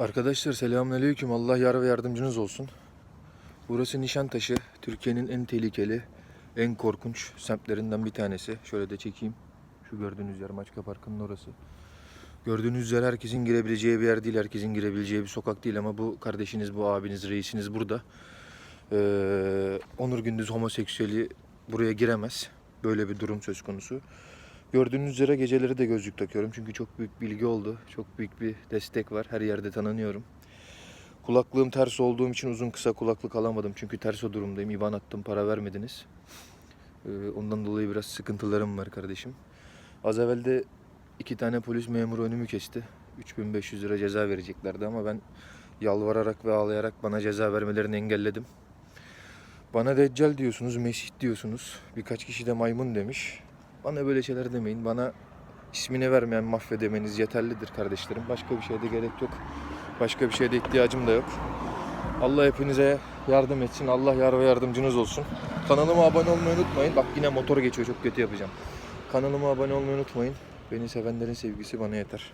Arkadaşlar selamünaleyküm. Allah yar ve yardımcınız olsun. Burası Nişantaşı. Türkiye'nin en tehlikeli, en korkunç semtlerinden bir tanesi. Şöyle de çekeyim. Şu gördüğünüz yer Maçka Parkı'nın orası. Gördüğünüz üzere herkesin girebileceği bir yer değil, herkesin girebileceği bir sokak değil ama bu kardeşiniz, bu abiniz, reisiniz burada. Ee, Onur Gündüz homoseksüeli buraya giremez. Böyle bir durum söz konusu. Gördüğünüz üzere geceleri de gözlük takıyorum çünkü çok büyük bilgi oldu. Çok büyük bir destek var. Her yerde tanınıyorum. Kulaklığım ters olduğum için uzun kısa kulaklık alamadım. Çünkü ters o durumdayım. İban attım para vermediniz. Ee, ondan dolayı biraz sıkıntılarım var kardeşim. Az evvel de iki tane polis memuru önümü kesti. 3500 lira ceza vereceklerdi ama ben yalvararak ve ağlayarak bana ceza vermelerini engelledim. Bana deccal diyorsunuz, mesih diyorsunuz. Birkaç kişi de maymun demiş. Bana böyle şeyler demeyin. Bana ismini vermeyen mafya demeniz yeterlidir kardeşlerim. Başka bir şeye de gerek yok. Başka bir şeye de ihtiyacım da yok. Allah hepinize yardım etsin. Allah yar ve yardımcınız olsun. Kanalıma abone olmayı unutmayın. Bak yine motor geçiyor. Çok kötü yapacağım. Kanalıma abone olmayı unutmayın. Beni sevenlerin sevgisi bana yeter.